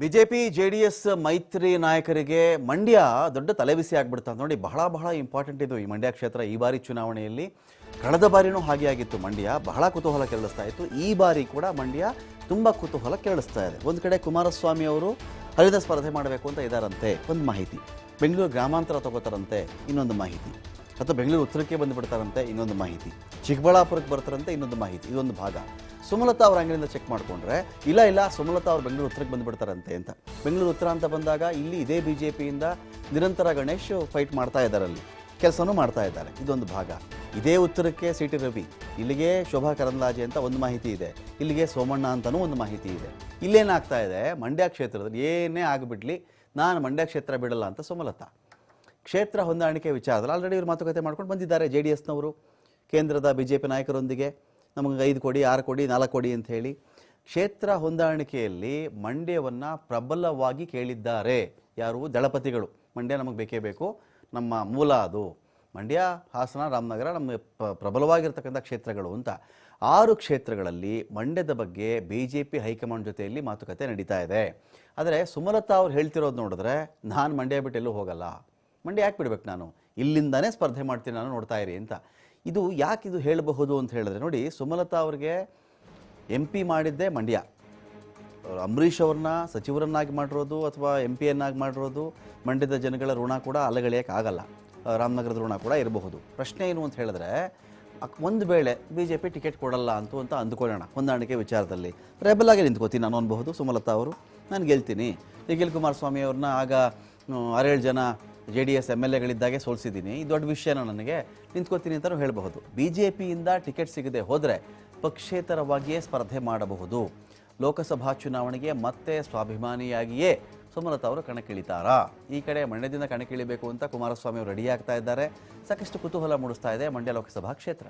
BJP J D S ಮೈತ್ರಿ ನಾಯಕರಿಗೆ ಮಂಡ್ಯ ದೊಡ್ಡ ತಲೆಬಿಸಿ ಆಗ್ಬಿಡ್ತಾ ನೋಡಿ, ಬಹಳ ಬಹಳ ಇಂಪಾರ್ಟೆಂಟ್ ಇದು ಈ ಮಂಡ್ಯ ಕ್ಷೇತ್ರ ಈ ಬಾರಿ ಚುನಾವಣೆಯಲ್ಲಿ. ಕಳೆದ ಬಾರಿನೂ ಹಾಗೆ ಆಗಿತ್ತು ಮಂಡ್ಯ. ಬಹಳ ಕುತೂಹಲ ಕೇಳಿಸ್ತಾ ಇತ್ತು. ಈ ಬಾರಿ ಕೂಡ ಮಂಡ್ಯ ತುಂಬ ಕುತೂಹಲ ಕೇಳಿಸ್ತಾ ಇದೆ. ಒಂದು ಕಡೆ ಕುಮಾರಸ್ವಾಮಿ ಅವರು ಹರಿದ ಸ್ಪರ್ಧೆ ಮಾಡಬೇಕು ಅಂತ ಇದ್ದಾರಂತೆ ಒಂದು ಮಾಹಿತಿ. ಬೆಂಗಳೂರು ಗ್ರಾಮಾಂತರ ತಗೋತಾರಂತೆ ಇನ್ನೊಂದು ಮಾಹಿತಿ. ಅಥವಾ ಬೆಂಗಳೂರು ಉತ್ತರಕ್ಕೆ ಬಂದುಬಿಡ್ತಾರಂತೆ ಇನ್ನೊಂದು ಮಾಹಿತಿ. ಚಿಕ್ಕಬಳ್ಳಾಪುರಕ್ಕೆ ಬರ್ತಾರಂತೆ ಇನ್ನೊಂದು ಮಾಹಿತಿ. ಇದೊಂದು ಭಾಗ. ಸುಮಲತಾ ಅವರ ಅಂಗಡಿಯಿಂದ ಚೆಕ್ ಮಾಡಿಕೊಂಡ್ರೆ, ಇಲ್ಲ ಇಲ್ಲ, ಸುಮಲತಾ ಅವ್ರು ಬೆಂಗಳೂರು ಉತ್ತರಕ್ಕೆ ಬಂದುಬಿಡ್ತಾರಂತೆ ಅಂತ. ಬೆಂಗಳೂರು ಉತ್ತರ ಅಂತ ಬಂದಾಗ ಇಲ್ಲಿ ಇದೇ ಬಿ ಜೆ ಪಿಯಿಂದ ನಿರಂತರ ಗಣೇಶ್ ಫೈಟ್ ಮಾಡ್ತಾ ಇದ್ದಾರೆ ಅಲ್ಲಿ ಕೆಲಸನೂ ಮಾಡ್ತಾ ಇದ್ದಾರೆ. ಇದೊಂದು ಭಾಗ. ಇದೇ ಉತ್ತರಕ್ಕೆ ಸಿ ಟಿ ರವಿ. ಇಲ್ಲಿಗೆ ಶೋಭಾ ಕರಂದ್ಲಾಜೆ ಅಂತ ಒಂದು ಮಾಹಿತಿ ಇದೆ. ಇಲ್ಲಿಗೆ ಸೋಮಣ್ಣ ಅಂತಲೂ ಒಂದು ಮಾಹಿತಿ ಇದೆ. ಇಲ್ಲೇನಾಗ್ತಾ ಇದೆ, ಮಂಡ್ಯ ಕ್ಷೇತ್ರದಲ್ಲಿ ಏನೇ ಆಗಿಬಿಡ್ಲಿ, ನಾನು ಮಂಡ್ಯ ಕ್ಷೇತ್ರ ಬಿಡಲ್ಲ ಅಂತ ಸುಮಲತಾ. ಕ್ಷೇತ್ರ ಹೊಂದಾಣಿಕೆ ವಿಚಾರದಲ್ಲಿ ಆಲ್ರೆಡಿ ಇವರು ಮಾತುಕತೆ ಮಾಡ್ಕೊಂಡು ಬಂದಿದ್ದಾರೆ. ಜೆ ಡಿ ಎಸ್ನವರು ಕೇಂದ್ರದ ಬಿ ಜೆ ಪಿ ನಾಯಕರೊಂದಿಗೆ ನಮಗೆ ಐದು ಕೊಡಿ, ಆರು ಕೊಡಿ, ನಾಲ್ಕು ಕೊಡಿ ಅಂತ ಹೇಳಿ ಕ್ಷೇತ್ರ ಹೊಂದಾಣಿಕೆಯಲ್ಲಿ ಮಂಡ್ಯವನ್ನು ಪ್ರಬಲವಾಗಿ ಕೇಳಿದ್ದಾರೆ. ಯಾರು? ದಳಪತಿಗಳು. ಮಂಡ್ಯ ನಮಗೆ ಬೇಕೇ ಬೇಕು. ನಮ್ಮ ಮೂಲ ಅದು. ಮಂಡ್ಯ, ಹಾಸನ, ರಾಮನಗರ ನಮಗೆ ಪ- ಪ್ರಬಲವಾಗಿರ್ತಕ್ಕಂಥ ಕ್ಷೇತ್ರಗಳು ಅಂತ. ಆರು ಕ್ಷೇತ್ರಗಳಲ್ಲಿ ಮಂಡ್ಯದ ಬಗ್ಗೆ ಬಿ ಜೆ ಪಿ ಹೈಕಮಾಂಡ್ ಜೊತೆಯಲ್ಲಿ ಮಾತುಕತೆ ನಡೀತಾ ಇದೆ. ಆದರೆ ಸುಮಲತಾ ಅವ್ರು ಹೇಳ್ತಿರೋದು ನೋಡಿದ್ರೆ, ನಾನು ಮಂಡ್ಯ ಬಿಟ್ಟು ಎಲ್ಲೂ ಹೋಗಲ್ಲ. ಮಂಡ್ಯ ಯಾಕೆ ಬಿಡ್ಬೇಕು ನಾನು. ಇಲ್ಲಿಂದಾನೇ ಸ್ಪರ್ಧೆ ಮಾಡ್ತೀನಿ, ನಾನು ನೋಡ್ತಾ ಇರಿ ಅಂತ. ಇದು ಯಾಕೆ ಇದು ಹೇಳಬಹುದು ಅಂತ ಹೇಳಿದ್ರೆ, ನೋಡಿ ಸುಮಲತಾ ಅವ್ರಿಗೆ ಎಂ ಪಿ ಮಾಡಿದ್ದೇ ಮಂಡ್ಯ. ಅಂಬರೀಷ್ ಅವ್ರನ್ನ ಸಚಿವರನ್ನಾಗಿ ಮಾಡಿರೋದು ಅಥವಾ ಎಂ ಪಿಯನ್ನಾಗಿ ಮಾಡಿರೋದು ಮಂಡ್ಯದ ಜನಗಳ ಋಣ ಕೂಡ ಅಲಗಳೆಯೋಕ್ಕಾಗಲ್ಲ ರಾಮನಗರದ ಋಣ ಕೂಡ ಇರಬಹುದು. ಪ್ರಶ್ನೆ ಏನು ಅಂತ ಹೇಳಿದ್ರೆ ಒಂದು ವೇಳೆ ಬಿ ಜೆ ಪಿ ಟಿಕೆಟ್ ಕೊಡಲ್ಲ ಅಂತ ಅಂತ ಅಂದ್ಕೊಳ್ಳೋಣ, ಹೊಂದಾಣಿಕೆ ವಿಚಾರದಲ್ಲಿ. ರೆಬಲ್ ಆಗಿ ನಿಂತ್ಕೋತೀನಿ ನಾನು ಅನ್ಬಹುದು ಸುಮಲತಾ ಅವರು. ನಾನು ಗೆಲ್ತೀನಿ. ನಿಖಿಲ್ ಕುಮಾರಸ್ವಾಮಿ ಅವ್ರನ್ನ ಆಗ ಆರೇಳು ಜನ ಜೆ ಡಿ ಎಸ್ ಎಂ ಎಲ್ ಎಗಳಿದ್ದಾಗೆ ಸೋಲಿಸಿದ್ದೀನಿ. ಈ ದೊಡ್ಡ ವಿಷಯನ ನನಗೆ ನಿಂತ್ಕೋತೀನಿ ಅಂತಲೂ ಹೇಳಬಹುದು. ಬಿ ಜೆ ಪಿಯಿಂದ ಟಿಕೆಟ್ ಸಿಗದೆ ಹೋದರೆ ಪಕ್ಷೇತರವಾಗಿಯೇ ಸ್ಪರ್ಧೆ ಮಾಡಬಹುದು. ಲೋಕಸಭಾ ಚುನಾವಣೆಗೆ ಮತ್ತೆ ಸ್ವಾಭಿಮಾನಿಯಾಗಿಯೇ ಸುಮಲತಾ ಅವರು ಕಣಕ್ಕಿಳಿತಾರಾ? ಈ ಕಡೆ ಮಂಡ್ಯದಿಂದ ಕಣಕ್ಕಿಳಿಬೇಕು ಅಂತ ಕುಮಾರಸ್ವಾಮಿ ಅವರು ರೆಡಿ ಆಗ್ತಾ ಇದ್ದಾರೆ. ಸಾಕಷ್ಟು ಕುತೂಹಲ ಮೂಡಿಸ್ತಾ ಇದೆ ಮಂಡ್ಯ ಲೋಕಸಭಾ ಕ್ಷೇತ್ರ.